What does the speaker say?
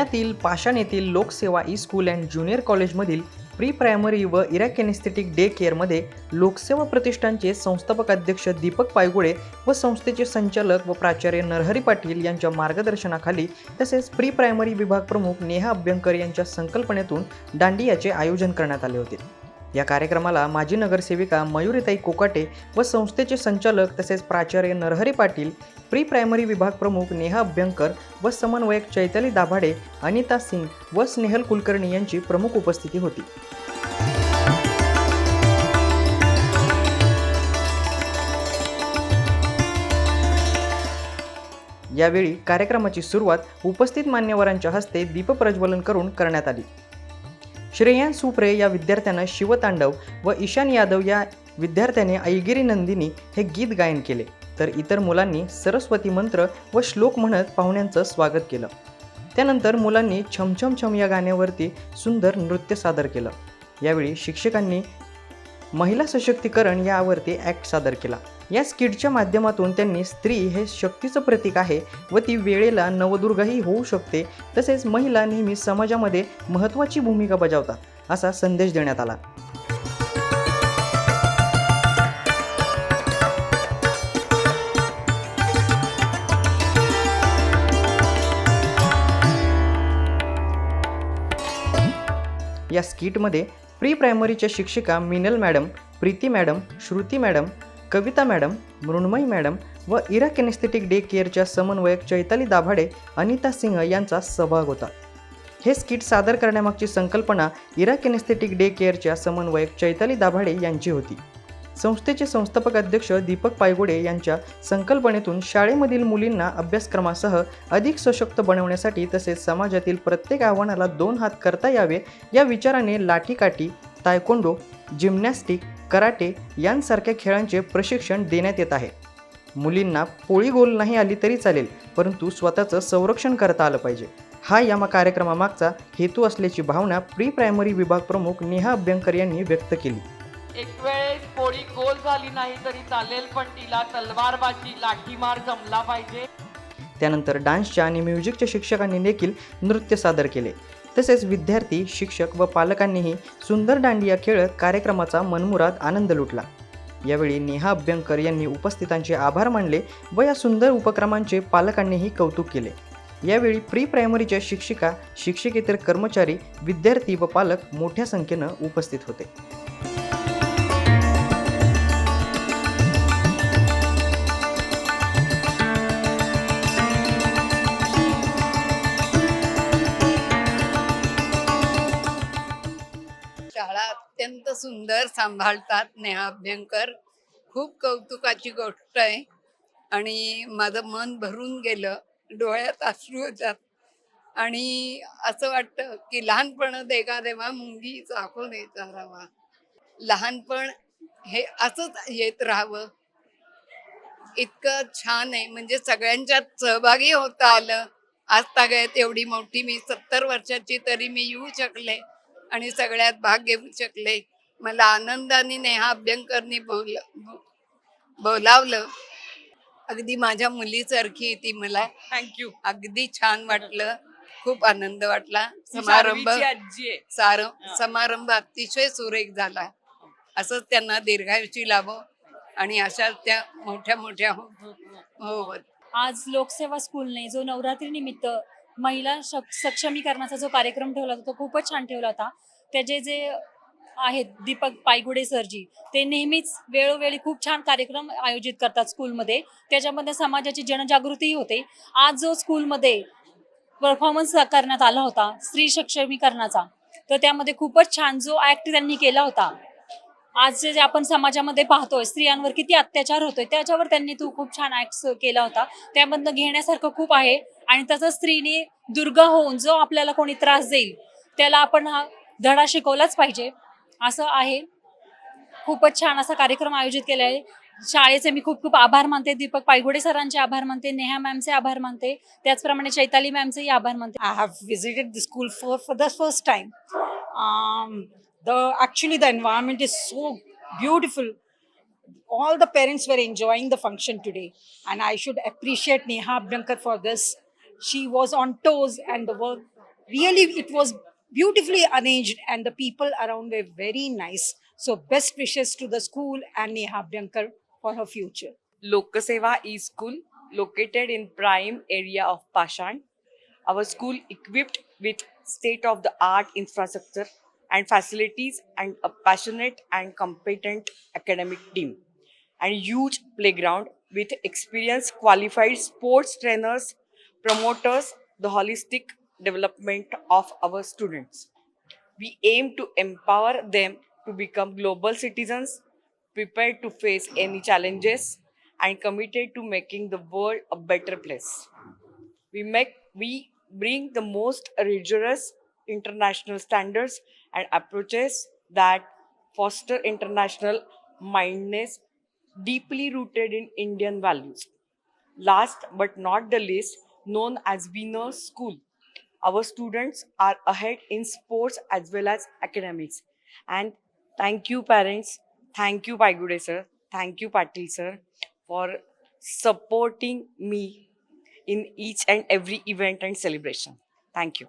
पुण्यातील पाषाण येथील Lokseva E school and junior कॉलेजमधील प्री प्रायमरी व इरॅकेनेस्थेटिक डे केअरमध्ये लोकसेवा प्रतिष्ठानचे संस्थापक अध्यक्ष दीपक पायगुळे व संस्थेचे संचालक व प्राचार्य नरहरी पाटील यांच्या मार्गदर्शनाखाली तसेच प्री प्रायमरी विभाग प्रमुख नेहा अभ्यंकर यांच्या संकल्पनेतून दांडियाचे आयोजन करण्यात आले होते. या कार्यक्रमाला माजी नगरसेविका मयुरीताई कोकाटे व संस्थेचे संचालक तसेच प्राचार्य नरहरी पाटील प्री प्रायमरी विभाग प्रमुख नेहा अभ्यंकर व समन्वयक चैतली दाभाडे अनिता सिंग व स्नेहल कुलकर्णी यांची प्रमुख उपस्थिती होती. यावेळी कार्यक्रमाची सुरुवात उपस्थित मान्यवरांच्या हस्ते दीपप्रज्वलन करून करण्यात आली. श्रेयन सुप्रे या विद्यार्थ्यानं शिवतांडव व ईशान यादव या विद्यार्थ्याने ऐगिरी नंदिनी हे गीत गायन केले. तर इतर मुलांनी सरस्वती मंत्र व श्लोक म्हणत पाहुण्यांचं स्वागत केलं. त्यानंतर मुलांनी छमछम छम या गाण्यावरती सुंदर नृत्य सादर केलं. यावेळी शिक्षकांनी महिला सशक्तीकरण यावरती ॲक्ट सादर केला. या स्किटच्या माध्यमातून त्यांनी स्त्री हे शक्तीचं प्रतीक आहे व ती वेळेला नवदुर्गाही होऊ शकते. तसेच महिला नेहमी समाजामध्ये महत्त्वाची भूमिका बजावतात असा संदेश देण्यात आला. या स्किटमध्ये प्री प्रायमरीच्या शिक्षिका Minal madam Preeti madam Shruti madam Kavita madam Mrunmayi madam व इरा केनेस्थेटिक डे केअरच्या समन्वयक चैताली दाभाडे अनिता सिंह यांचा सहभाग होता. हे स्किट सादर करण्यामागची संकल्पना इरा केनेस्थेटिक डे केअरच्या समन्वयक चैताली दाभाडे यांची होती. संस्थेचे संस्थापक अध्यक्ष दीपक पायगुडे यांच्या संकल्पनेतून शाळेमधील मुलींना अभ्यासक्रमासह अधिक सशक्त बनवण्यासाठी तसेच समाजातील प्रत्येक आव्हानाला दोन हात करता यावे या विचाराने लाठीकाठी तायकोंडो जिम्नॅस्टिक कराटे यांसारख्या खेळांचे प्रशिक्षण देण्यात येत आहे. मुलींना पोळी गोल नाही आली तरी चालेल परंतु स्वतःचं संरक्षण करता आलं पाहिजे. हा या कार्यक्रमामागचा हेतू असल्याची भावना प्री प्रायमरी विभाग प्रमुख नेहा अभ्यंकर यांनी व्यक्त केली. एक वेळेस पोळी गोल झाली नाही तरी चालेल पण तिला तलवारबाजी लाठीमार जमला पाहिजे. त्यानंतर डान्सच्या आणि म्युझिकच्या शिक्षकांनी देखील नृत्य सादर केले. तसेच विद्यार्थी शिक्षक व पालकांनीही सुंदर दांडिया खेळत कार्यक्रमाचा मनमुराद आनंद लुटला. यावेळी नेहा अभ्यंकर यांनी उपस्थितांचे आभार मानले व या सुंदर उपक्रमांचे पालकांनीही कौतुक केले. यावेळी प्री प्रायमरीच्या शिक्षिका शिक्षकेतर कर्मचारी विद्यार्थी व पालक मोठ्या संख्येनं उपस्थित होते. सुंदर सांभाळतात नेहा अभ्यंकर. खूप कौतुकाची गोष्ट आहे. आणि माझं मन भरून गेलं. डोळ्यात अश्रू होतात आणि असं वाटतं की लहानपण देगा देवा मुंगी चाकून येता राहावा लहानपण हे असंच येत राहावं. इतकं छान आहे. म्हणजे सगळ्यांच्यात सहभागी होता आलं. आज तागायत एवढी मोठी मी सत्तर वर्षाची तरी मी येऊ शकले. आणि सगळ्यात भाग घेऊ शकले. मला आनंदाने नेहा अभ्यंकरनी बोल बोलावलं. अगदी माझ्या मुलीसारखी ती मला. थँक्यू अगदी छान वाटलं. खूप आनंद वाटला. समारंभ आजी आहे. सार हा. समारंभ अतिशय सुरेख झाला. असंच त्यांना दीर्घायुषी लाभो आणि अशाच त्या मोठ्या मोठ्या हो हो आज लोकसेवा स्कूलने जो नवरात्री निमित्त महिला सक्षमीकरणाचा जो कार्यक्रम ठेवला होता तो खूपच छान ठेवला होता. त्याचे जे आहेत दीपक पायगुडे सरजी. ते नेहमीच वेळोवेळी खूप छान कार्यक्रम आयोजित करतात स्कूलमध्ये. त्याच्यामध्ये समाजाची जनजागृतीही होते. आज जो स्कूलमध्ये परफॉर्मन्स करण्यात आला होता स्त्री सक्षमीकरणाचा तर त्यामध्ये खूपच छान जो ऍक्ट त्यांनी केला होता. आज जे आपण समाजामध्ये पाहतोय स्त्रियांवर किती अत्याचार होतोय त्याच्यावर त्यांनी तो खूप छान ऍक्ट केला होता. त्यामधनं घेण्यासारखं खूप आहे आणि तसंच स्त्रीने दुर्गा होऊन जो आपल्याला कोणी त्रास देईल त्याला आपण हा धडा शिकवलाच पाहिजे. असं आहे. खूपच छान असा कार्यक्रम आयोजित केला आहे. शाळेचे मी खूप खूप आभार मानते. दीपक पायगुडे सरांचे आभार मानते. नेहा मॅमचे आभार मानते. त्याचप्रमाणे चैताली मॅमचेही आभार मानते. I have visited the school for for the first time the actually the environment is so beautiful all the parents were enjoying the function today and I should appreciate Neha Abhyankar for this she was on toes and the work really it was beautifully arranged and the people around were very nice. So best wishes to the school and Neha Abhyankar for her future. Lokaseva e-school located in prime area of Pashan. Our school equipped with state-of-the-art infrastructure and facilities and a passionate and competent academic team and huge playground with experienced qualified sports trainers, promoters, the holistic development of our students. We aim to empower them to become global citizens, prepared to face any challenges, and committed to making the world a better place. We make we bring the most rigorous international standards and approaches that foster international mindedness deeply rooted in Indian values. Last but not the least, known as Winner School. Our students are ahead in sports as well as academics. And thank you, parents. Thank you, Paigude sir. Thank you, Patil sir, for supporting me in each and every event and celebration. Thank you.